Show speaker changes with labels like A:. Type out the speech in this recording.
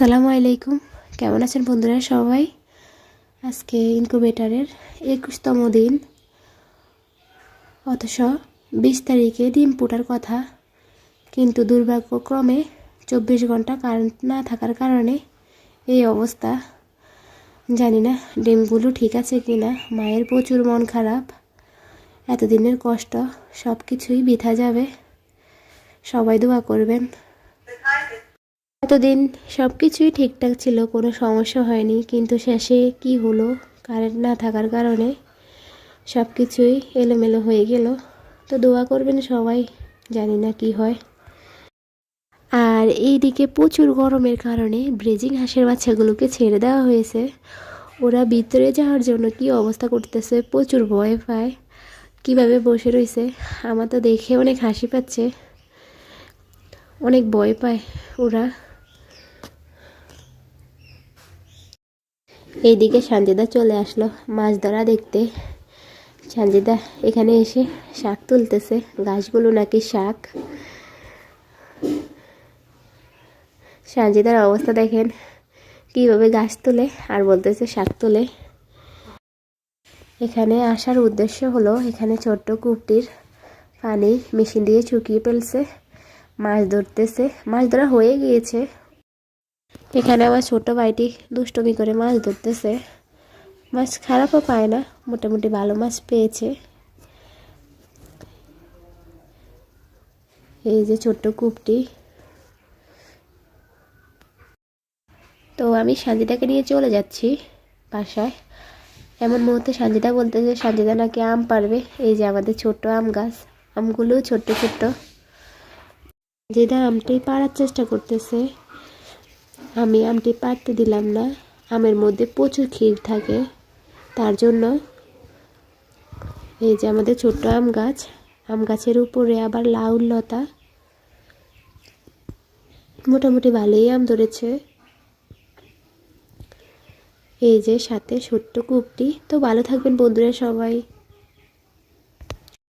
A: আসসালামু আলাইকুম। কেমন আছেন বন্ধুরা সবাই? আজকে ইনকুবেটারের একুশতম দিন। অথচ বিশ তারিখে ডিম পোটার কথা। কিন্তু দুর্ভাগ্যক্রমে চব্বিশ ঘণ্টা কারেন্ট না থাকার কারণে এই অবস্থা। জানি না ডিমগুলো ঠিক আছে কি না মায়ের প্রচুর মন খারাপ। এতদিনের কষ্ট সব কিছুই বৃথা যাবে। সবাই দোয়া করবেন। এতদিন সব কিছুই ঠিকঠাক ছিল, কোনো সমস্যা হয়নি, কিন্তু শেষে কি হলো কারেন্ট না থাকার কারণে সব কিছুই এলোমেলো হয়ে গেল। তো দোয়া করবেন সবাই, জানি না কি হয়। আর এইদিকে প্রচুর গরমের কারণে ব্রেজিং হাঁসের বাচ্চাগুলোকে ছেড়ে দেওয়া হয়েছে। ওরা ভিতরে যাওয়ার জন্য কি অবস্থা করতেছে, প্রচুর ভয় পায়। কীভাবে বসে রয়েছে, আমার তো দেখে অনেক হাসি পাচ্ছে। অনেক ভয় পায় ওরা। এইদিকে সানজিদা চলে আসলো মাছ ধরা দেখতে। সানজিদা এখানে এসে শাক তুলতেছে। গাছগুলো নাকি শাক। সানজিদার অবস্থা দেখেন, কীভাবে গাছ তোলে আর বলতেছে শাক তোলে। এখানে আসার উদ্দেশ্য হলো, এখানে ছোট্ট কূপটির পানি মেশিন দিয়ে চুকিয়ে ফেলছে, মাছ ধরতেছে। মাছ ধরা হয়ে গিয়েছে। এখানে আমার ছোট ভাইটি দুষ্টমি করে মাছ ধরতেছে। মাছ খারাপও পায় না, মোটামুটি ভালো মাছ পেয়েছে। এই যে ছোট্ট কূপটি। তো আমি সানজিদাকে নিয়ে চলে যাচ্ছি বাসায়। এমন মুহূর্তে সানজিদা বলতেছে, সানজিদা নাকি আম পারবে? এই যে আমাদের ছোট্ট আম গাছ আমগুলো ছোট্ট ছোট্ট। যেটা আমটাই পাড়ার চেষ্টা করতেছে। আমি আমটি পারতে দিলাম না। আমের মধ্যে প্রচুর ক্ষীর থাকে। তার জন্য এই যে আমাদের ছোট্ট আম গাছ, আম গাছের উপরে আবার লাউ লতা। মোটামুটি ভালোই আম ধরেছে। এই যে সাথে ছোট্ট কূপটি। তো ভালো থাকবেন বন্ধুরা সবাই।